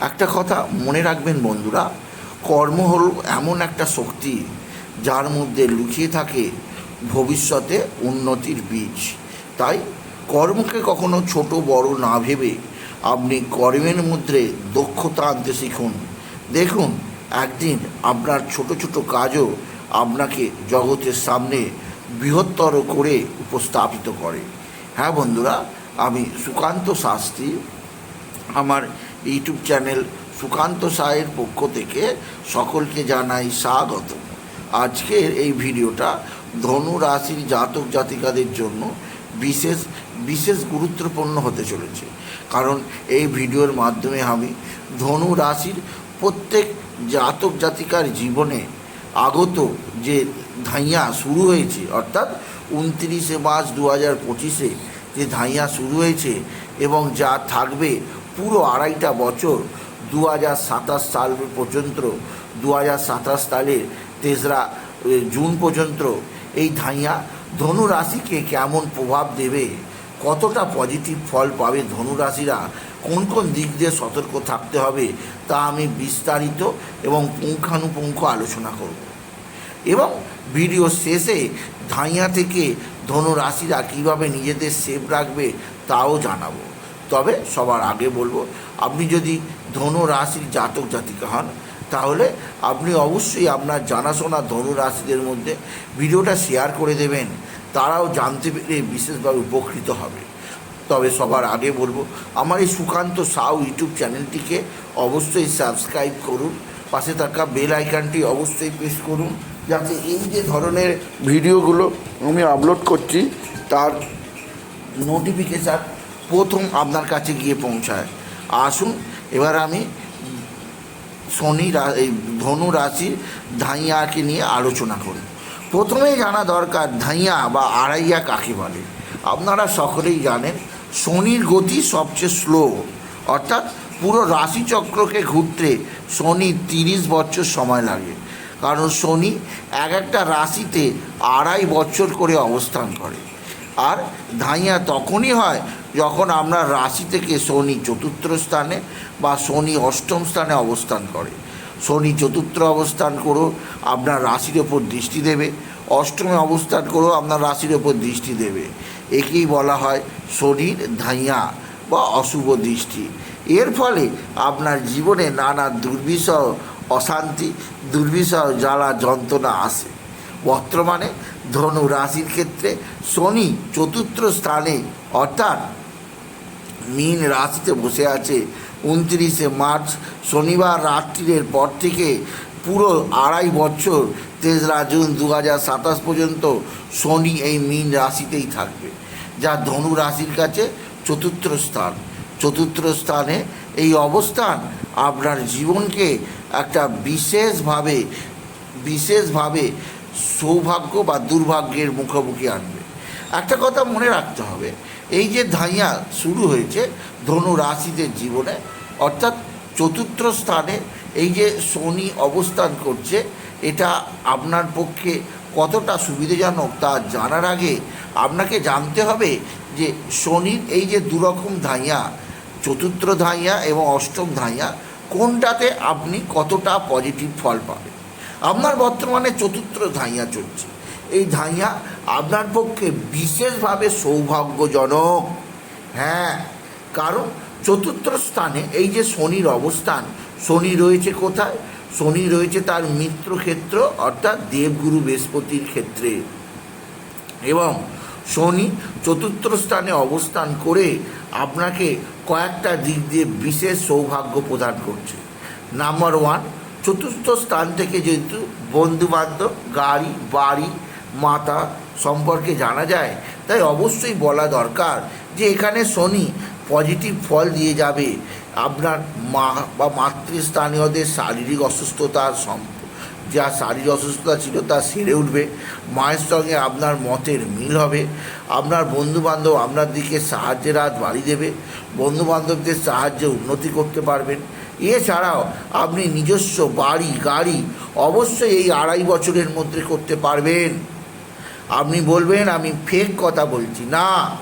একটা কথা মনে রাখবেন বন্ধুরা, কর্ম হল এমন একটা শক্তি যার মধ্যে লুকিয়ে থাকে ভবিষ্যতে উন্নতির বীজ। তাই কর্মকে কখনো ছোট বড় না ভেবে আপনি কর্মের মধ্যে দক্ষতা আনতে শিখুন। দেখুন, একদিন আপনার ছোট ছোট কাজও আপনাকে জগতের সামনে বৃহত্তর করে উপস্থাপিত করে। হ্যাঁ বন্ধুরা, আমি সুকান্ত শাস্ত্রী, আমার ইউটিউব চ্যানেল সুকান্ত সায়ের পক্ষ থেকে সকলকে জানাই স্বাগত। আজকের এই ভিডিওটা ধনু রাশির জাতক জাতিকাদের জন্য বিশেষ বিশেষ গুরুত্বপূর্ণ হতে চলেছে। কারণ এই ভিডিওর মাধ্যমে আমি ধনু রাশির প্রত্যেক জাতক জাতিকার জীবনে আগত যে ধাইয়া শুরু হয়েছে, অর্থাৎ উনত্রিশে মার্চ দু হাজার পঁচিশে যে ধাইয়া শুরু হয়েছে এবং যা থাকবে পুরো আড়াইটা বছর দু হাজার সাতাশ সাল পর্যন্ত দু হাজার সাতাশ সালের তেসরা জুন পর্যন্ত এই ধাইয়া ধনু রাশিকে কেমন প্রভাব দেবে, কতটা পজিটিভ ফল পাবে ধনুরাশিরা, কোন কোন দিক দিয়ে সতর্ক থাকতে হবে তা আমি বিস্তারিত এবং পুঙ্খানুপুঙ্খ আলোচনা করব। এবং ভিডিও শেষে ধাইয়া থেকে ধনুরাশিরা কীভাবে নিজেদের সেভ রাখবে তাও জানাব। তবে সবার আগে বলব, আপনি যদি ধনু রাশির জাতক জাতিকা হন, তাহলে আপনি অবশ্যই আপনার জানাশোনা ধনু রাশিদের মধ্যে ভিডিওটা শেয়ার করে দেবেন, তারাও জানতে পেরে বিশেষভাবে উপকৃত হবে। তবে সবার আগে বলব, আমার এই সুকান্ত সাউ ইউটিউব চ্যানেলটিকে অবশ্যই সাবস্ক্রাইব করুন, পাশে থাকা বেল আইকনটি অবশ্যই প্রেস করুন, যাতে এই যে ধরনের ভিডিওগুলো আমি আপলোড করছি, তার নোটিফিকেশান প্রথম আপনার কাছে গিয়ে পৌঁছায়। আসুন, এবার আমি শনি এই ধনু রাশির ধাইয়াকে নিয়ে আলোচনা করি। প্রথমেই জানা দরকার, ধাইয়া বা আড়াইয়া কাকে বলে? আপনারা সকলেই জানেন, শনির গতি সবচেয়ে স্লো অর্থাৎ পুরো রাশিচক্রকে ঘুরতে শনি তিরিশ বছর সময় লাগে। কারণ শনি এক একটা রাশিতে আড়াই বছর করে অবস্থান করে। আর ধাইয়া তখনই হয় যখন আমরা রাশি থেকে শনি চতুর্থ স্থানে বা শনি অষ্টম স্থানে অবস্থান করে, শনি চতুর্থ অবস্থান করো, আপনার রাশির ওপর দৃষ্টি দেবে, অষ্টমে অবস্থান করো, আপনার রাশির ওপর দৃষ্টি দেবে। একেই বলা হয় শনির ধাইয়া বা অশুভ দৃষ্টি। এর ফলে আপনার জীবনে নানা দুর্বিষহ অশান্তি, দুর্বিষহ জ্বালা যন্ত্রণা আসে। বর্তমানে ধনু রাশির ক্ষেত্রে শনি চতুর্থ স্থানে, অর্থাৎ মীন রাশিতে বসে আছে। উনত্রিশে মার্চ, শনিবার রাত্রির পর থেকে পুরো আড়াই বছর, তেসরা জুন দু সাতাশ পর্যন্ত শনি এই মীন রাশিতেই থাকবে। যা ধনু রাশির কাছে চতুর্থ স্থান। চতুর্থ স্থানে এই অবস্থান আপনার জীবনকে একটা বিশেষভাবে বিশেষভাবে সৌভাগ্য বা দুর্ভাগ্যের মুখোমুখি আনবে। একটা কথা মনে রাখতে হবে এই যে ধাইয়া শুরু হয়েছে ধনু রাশিদের জীবনে, অর্থাৎ চতুর্থ স্থানে এই যে শনি অবস্থান করছে, এটা আপনার পক্ষে কতটা সুবিধাজনক তা জানার আগে আপনাকে জানতে হবে যে শনির এই যে দুরকম ধাইয়া, চতুর্থ ধাইয়া এবং অষ্টম ধাইয়া, কোনটাতে আপনি কতটা পজিটিভ ফল পাবেন? আপনার বর্তমানে চতুর্থ ধাইয়া চলছে। এই ধাইয়া আপনার পক্ষে বিশেষভাবে সৌভাগ্যজনক। হ্যাঁ কারণ চতুর্থ স্থানে এই যে শনির অবস্থান, শনি রয়েছে কোথায়? শনি রয়েছে তার মিত্র ক্ষেত্র, অর্থাৎ দেবগুরু বৃহস্পতির ক্ষেত্রে। এবং শনি চতুর্থ স্থানে অবস্থান করে আপনাকে কয়েকটা দিক দিয়ে বিশেষ সৌভাগ্য প্রদান করছে। নাম্বার ওয়ান, চতুর্থ স্থান থেকে যেহেতু বন্ধুবান্ধব, গাড়ি, বাড়ি মাতা সম্পর্কে জানা যায়, তাই অবশ্যই বলা দরকার যে এখানে শনি পজিটিভ ফল দিয়ে যাবে। আপনার মা বা মাতৃস্থানীয়দের শারীরিক অসুস্থতার যা শারীরিক অসুস্থতা ছিল তা সেরে উঠবে। মায়ের সঙ্গে আপনার মতের মিল হবে। আপনার বন্ধুবান্ধব আপনার দিকে সাহায্যের হাত বাড়িয়ে দেবে। বন্ধুবান্ধবদের সাহায্যে উন্নতি করতে পারবেন। এছাড়াও আপনি নিজস্ব বাড়ি, গাড়ি অবশ্যই এই আড়াই বছরের মধ্যে করতে পারবেন। আপনি বলবেন, আমি ফেক কথা বলছি। না।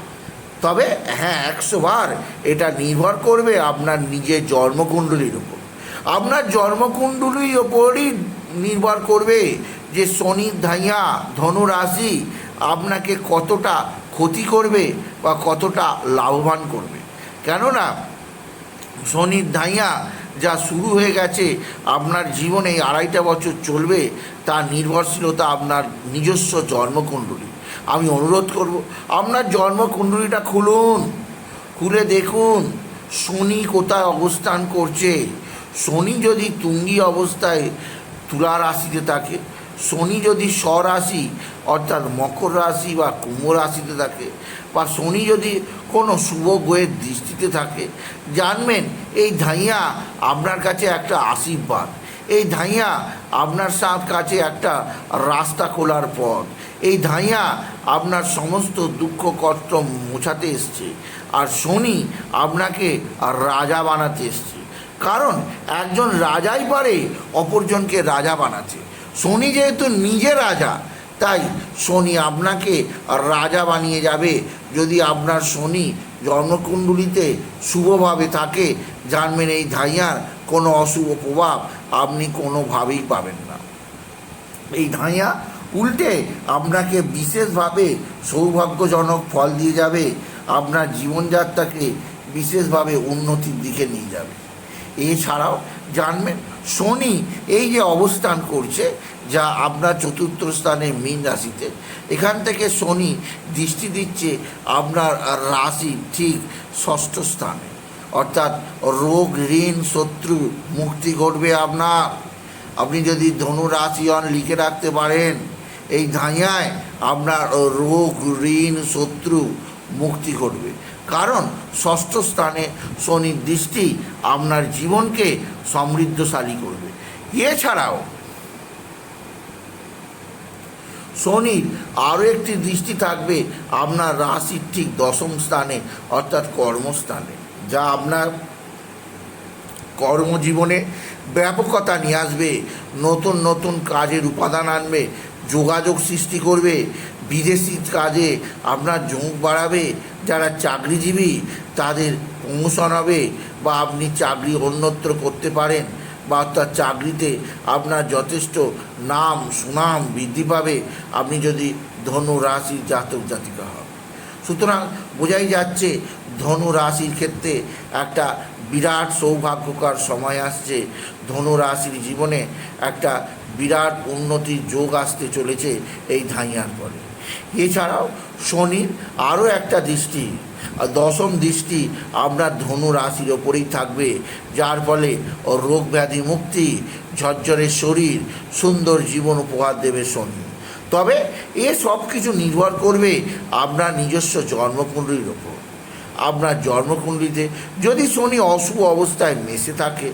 তবে হ্যাঁ একশো বার এটা নির্ভর করবে আপনার নিজের জন্মকুণ্ডলীর উপর। আপনার জন্মকুণ্ডলীর ওপরই নির্ভর করবে যে শনির ধাইয়া, ধনু রাশি আপনাকে কতটা ক্ষতি করবে বা কতটা লাভবান করবে। কেননা, শনির ধাইয়া যা শুরু হয়ে গেছে, আপনার জীবনে আড়াইটা বছর চলবে তার নির্ভরশীলতা আপনার নিজস্ব জন্মকুণ্ডলী। আমি অনুরোধ করব, আপনার জন্মকুণ্ডলীটা খুলুন, খুলে দেখুন, শনি কোথায় অবস্থান করছে। শনি যদি তুঙ্গি অবস্থায় তুলা রাশিতে থাকে শনি যদি স্বরাশি, অর্থাৎ মকর রাশি বা কুম্ভ রাশিতে থাকে, বা শনি যদি কোনো শুভ গ্রহের দৃষ্টিতে থাকে, জানবেন এই ধাইয়া আপনার কাছে একটা আশীর্বাদ। এই ধাইয়া আপনার সাথ কাছে একটা রাস্তা খোলার পথ। এই ধাইয়া আপনার সমস্ত দুঃখ, কষ্ট মোছাতে এসছে আর শনি আপনাকে রাজা বানাতে এসছে। কারণ একজন রাজাই পারে, অপরজনকে রাজা বানাতে। শনি যেহেতু নিজে রাজা, তাই শনি আপনাকে রাজা বানিয়ে যাবে। যদি আপনার শনি জন্মকুণ্ডলিতে শুভভাবে থাকে, জানবেন এই ধাইয়ার কোনো অশুভ প্রভাব আপনি কোনোভাবেই পাবেন না। এই ধাইয়া উল্টে আপনাকে বিশেষভাবে সৌভাগ্যজনক ফল দিয়ে যাবে, আপনার জীবনযাত্রাকে বিশেষভাবে উন্নতির দিকে নিয়ে যাবে। এছাড়াও জানবেন, শনি এই যে অবস্থান করছে, যা আপনার চতুর্থ স্থানে মীন রাশিতে, এখান থেকে শনি দৃষ্টি দিচ্ছে আপনার রাশি ঠিক ষষ্ঠ স্থানে। অর্থাৎ রোগ, ঋণ, শত্রু, মুক্তি ঘটবে আপনার। আপনি যদি ধনু রাশি হন, লিখে রাখতে পারেন, এই ধাঁয়ায় আপনার রোগ, ঋণ, শত্রু, মুক্তি ঘটবে। কারণ ষষ্ঠ স্থানে শনির দৃষ্টি আপনার জীবনকে সমৃদ্ধশালী করবে। এছাড়াও, শনির আরও একটি দৃষ্টি থাকবে আপনার রাশির ঠিক দশম স্থানে, অর্থাৎ কর্মস্থানে, যা আপনার কর্মজীবনে ব্যাপকতা নিয়ে আসবে, নতুন নতুন কাজের উপাদান আনবে, যোগাযোগ সৃষ্টি করবে বিদেশি কাজে আপনার ঝোঁক বাড়াবে, যারা চাকরিজীবী তাদের প্রমোশন হবে বা আপনি চাকরি অন্যত্র করতে পারেন বা অর্থাৎ চাকরিতে আপনার যথেষ্ট নাম, সুনাম বৃদ্ধি পাবে, আপনি যদি ধনু রাশির জাতক জাতিকা হন। সুতরাং বোঝাই যাচ্ছে ধনু রাশির ক্ষেত্রে একটা বিরাট সৌভাগ্যকর সময় আসছে। ধনু রাশির জীবনে একটা বিরাট উন্নতির যোগ আসতে চলেছে এই ধাইয়ার পরে। এছাড়াও শনির আরও একটা দৃষ্টি দশম দৃষ্টি আপনার ধনু রাশির ওপরেই থাকবে, যার ফলে রোগ ব্যাধি মুক্তি, ঝরঝরে শরীর, সুন্দর জীবন উপহার দেবে শনি। তবে এ সব কিছু নির্ভর করবে আপনার নিজস্ব জন্মকুণ্ডলীর ওপর। আপনার জন্মকুণ্ডলিতে যদি শনি অশুভ অবস্থায় মেশে থাকে,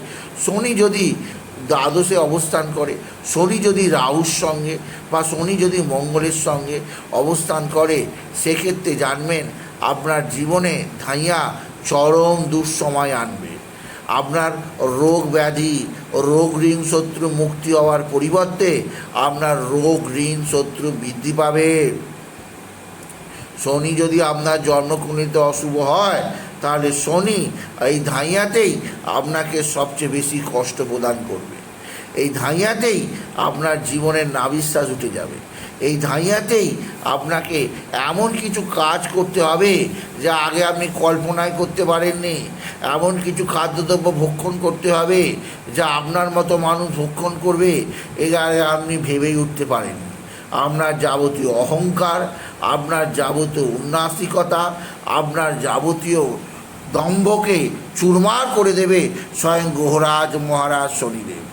শনি যদি দ্বাদশে অবস্থান করে। শনি যদি রাহুর সঙ্গে বা শনি যদি মঙ্গলের সঙ্গে অবস্থান করে, সেক্ষেত্রে জানবেন আপনার জীবনে ধাইয়া চরম দুঃসময় আনবে। আপনার রোগ ব্যাধি, রোগ ঋণ শত্রু মুক্তি হওয়ার পরিবর্তে আপনার রোগ ঋণ শত্রু বৃদ্ধি পাবে। শনি যদি আপনার জন্মকুণ্ডিতে অশুভ হয় তাহলে শনি এই ধাইয়াতেই আপনাকে সবচেয়ে বেশি কষ্ট প্রদান করবে। এই ধাইয়াতেই আপনার জীবনের নাবিশ্বাস উঠে যাবে। এই ধাইয়াতেই আপনাকে এমন কিছু কাজ করতে হবে যা আগে আপনি কল্পনায় করতে পারেননি। এমন কিছু খাদ্যদ্রব্য ভক্ষণ করতে হবে যা আপনার মতো মানুষ ভক্ষণ করবে, এ আপনি ভেবেই উঠতে পারেন আপনার যাবতীয় অহংকার, আপনার যাবতীয় উন্নাসিকতা, আপনার যাবতীয় দম্ভকে চুরমার করে দেবে স্বয়ং গ্রহরাজ মহারাজ শনিদেব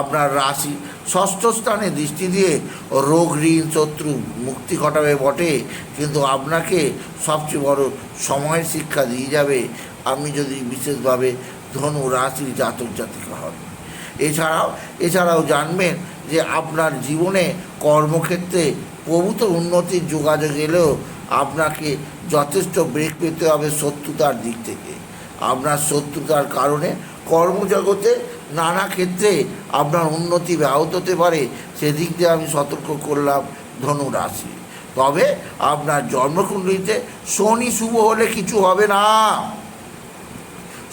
আপনার রাশি ষষ্ঠ স্থানে দৃষ্টি দিয়ে রোগ ঋণ শত্রু মুক্তি ঘটাবে বটে, কিন্তু আপনাকে সবচেয়ে বড় সময়ের শিক্ষা দিয়ে যাবে আপনি যদি বিশেষভাবে ধনু রাশির জাতক জাতিকা হন। এছাড়াও এছাড়াও জানবেন যে আপনার জীবনে কর্মক্ষেত্রে প্রভূত উন্নতির যোগাযোগ এলেও আপনাকে যথেষ্ট ব্রেক পেতে হবে শত্রুতার দিক থেকে। আপনার শত্রুতার কারণে কর্মজগতে নানা ক্ষেত্রে আপনার উন্নতি ব্যাহত হতে পারে, সেদিক দিয়ে আমি সতর্ক করলাম ধনু রাশি তবে আপনার জন্মকুণ্ডলিতে শনি শুভ হলে কিছু হবে না।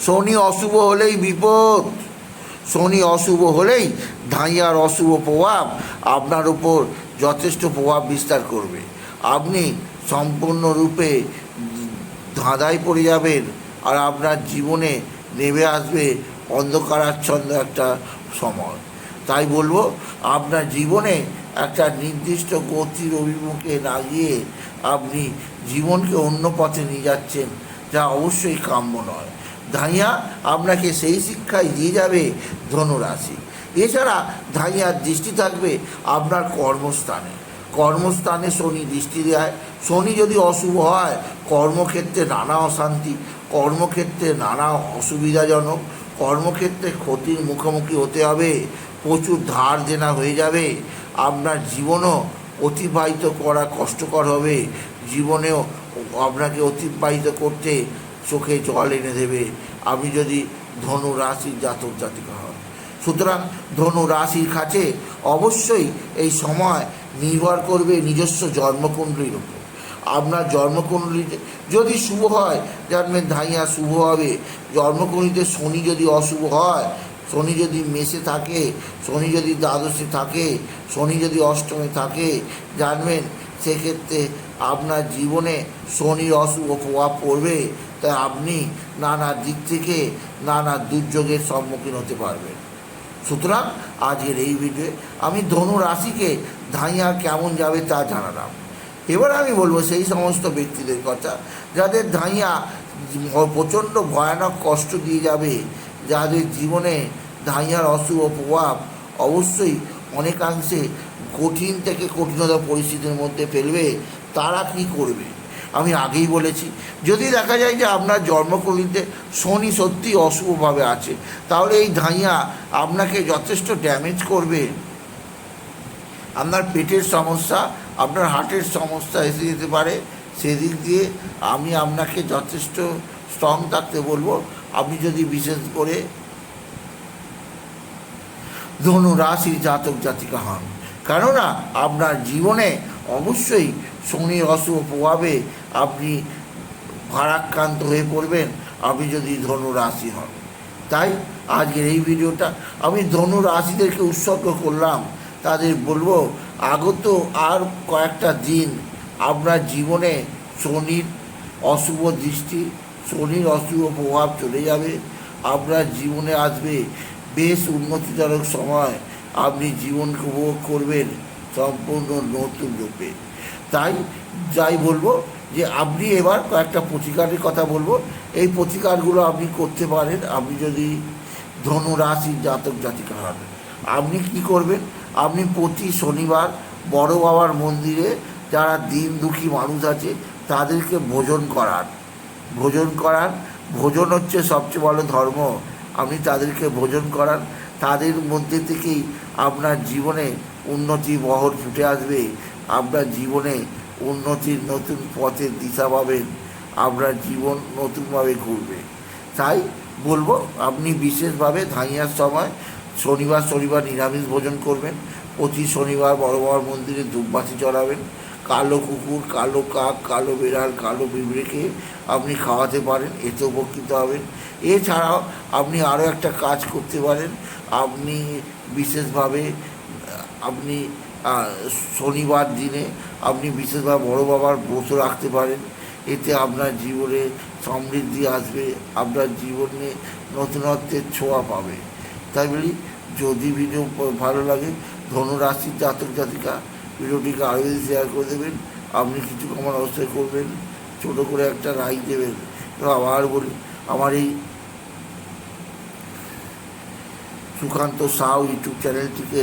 শনি অশুভ হলেই বিপদ। শনি অশুভ হলেই ধাইয়ার অশুভ প্রভাব আপনার উপর যথেষ্ট প্রভাব বিস্তার করবে। আপনি সম্পূর্ণরূপে ধাঁধায় পড়ে যাবেন আর আপনার জীবনে নেমে আসবে অন্ধকারাচ্ছন্ন একটা সময়। তাই বলব, আপনার জীবনে একটা নির্দিষ্ট গতির অভিমুখে না গিয়ে আপনি জীবনকে অন্য পথে নিয়ে যাচ্ছেন, যা অবশ্যই কাম্য নয়। ধাইয়া আপনাকে সেই শিক্ষাই দিয়ে যাবে ধনুরাশি। এছাড়া ধাইয়ার দৃষ্টি থাকবে আপনার কর্মস্থানে। কর্মস্থানে শনি দৃষ্টি দেয়। শনি যদি অশুভ হয়, কর্মক্ষেত্রে নানা অশান্তি, কর্মক্ষেত্রে নানা অসুবিধাজনক, কর্মক্ষেত্রে ক্ষতির মুখোমুখি হতে হবে, প্রচুর ধার দেনা হয়ে যাবে। আপনার জীবনও অতিবাহিত করা কষ্টকর হবে। জীবনেও আপনাকে অতিবাহিত করতে চোখে জল এনে দেবে। আপনি যদি ধনু রাশির জাতক জাতিকা হন সুতরাং ধনু রাশির কাছে অবশ্যই এই সময় নির্ভর করবে নিজস্ব জন্মকুণ্ডলীর উপর। আপনার জন্মকুণ্ডলীতে যদি শুভ হয় জানবেন ধাইয়া শুভ হবে। জন্মকুণ্ডলীতে শনি যদি অশুভ হয়, শনি যদি মেসে থাকে, শনি যদি দ্বাদশে থাকে, শনি যদি অষ্টমে থাকে জানবেন সেক্ষেত্রে আপনার জীবনে শনির অশুভ প্রভাব পড়বে। তাই আপনি নানা দিক থেকে নানা দুর্যোগের সম্মুখীন হতে পারবেন। সুতরাং আজকের এই ভিডিওয়ে আমি ধনু রাশিকে ধাইয়া কেমন যাবে তা জানালাম। এবার আমি বলব সেই সমস্ত ব্যক্তিদের কথা, যাদের ধাইয়া প্রচণ্ড ভয়ানক কষ্ট দিয়ে যাবে, যাদের জীবনে ধাইয়ার অশুভ প্রভাব অবশ্যই অনেকাংশে কঠিন থেকে কঠিনতা পরিস্থিতির মধ্যে ফেলবে, তারা কি করবে? আমি আগেই বলেছি। যদি দেখা যায় যে আপনার জন্মকুণ্ডলিতে শনি সত্যি অশুভভাবে আছে, তাহলে এই ধাইয়া আপনাকে যথেষ্ট ড্যামেজ করবে। আপনার পেটের সমস্যা, আপনার হার্টের সমস্যা এসে যেতে পারে। সেদিক দিয়ে আমি আপনাকে যথেষ্ট স্ট্রং থাকতে বলব। আপনি যদি বিশেষ করে ধনু রাশির জাতক জাতিকা হন, কেননা আপনার জীবনে অবশ্যই শনির অশুভ প্রভাবে আপনি ভারাক্রান্ত হয়ে পড়বেন। আপনি যদি ধনু রাশি হন। তাই আজকের এই ভিডিওটা আমি ধনু রাশিদেরকে উৎসর্গ করলাম। তাদের বলব, আগত আর কয়েকটা দিন আপনার জীবনে শনির অশুভ দৃষ্টি, শনির অশুভ প্রভাব চলে যাবে। আপনার জীবনে আসবে বেশ উন্নতিজনক সময়। আপনি জীবনকে উপভোগ করবেন। সম্পূর্ণ নতুন রূপে। তাই যাই বলব যে আপনি এবার কয়েকটা প্রতিকারের কথা বলব। এই প্রতিকারগুলো আপনি করতে পারেন, আপনি যদি ধনু রাশির জাতক জাতিকা হন। আপনি কি করবেন? আপনি প্রতি শনিবার বড় বাবার মন্দিরে যারা দিন দুঃখী মানুষ আছে, তাদেরকে ভোজন করান। ভোজন করান। ভোজন হচ্ছে সবচেয়ে বড় ধর্ম। আপনি তাদেরকে ভোজন করান। তাদের মধ্যে থেকেই আপনার জীবনে উন্নতি বহর ফুটে আসবে। আপনার জীবনে উন্নতির নতুন পথের দিশা পাবেন। আপনার জীবন নতুনভাবে ঘুরবে। তাই বলব, আপনি বিশেষভাবে ধাইয়ার সময় শনিবার শনিবার নিরামিষ ভোজন করবেন। প্রতি শনিবার বড় বাবার মন্দিরে ধূপবাতি চড়াবেন কালো কুকুর, কালো কাক, কালো বিড়াল, কালো বিবড়েকে আপনি খাওয়াতে পারেন, এতে উপকৃত হবেন। এছাড়াও আপনি আরও একটা কাজ করতে পারেন। আপনি বিশেষভাবে আপনি শনিবার দিনে আপনি বিশেষভাবে বড় বাবার ব্রত রাখতে পারেন। এতে আপনার জীবনে সমৃদ্ধি আসবে, আপনার জীবনে নতুনত্বের ছোঁয়া পাবে। তাই বলি, যদি ভিডিও ভালো লাগে ধনুরাশির জাতক জাতিকা ভিডিওটিকে আরও শেয়ার করে দেবেন। আপনি কিছু কমান অবশ্যই করবেন, ছোটো করে একটা লাইক দেবেন। এবং আবার বলি, আমার এই সুকান্ত সাউ ইউটিউব চ্যানেলটিকে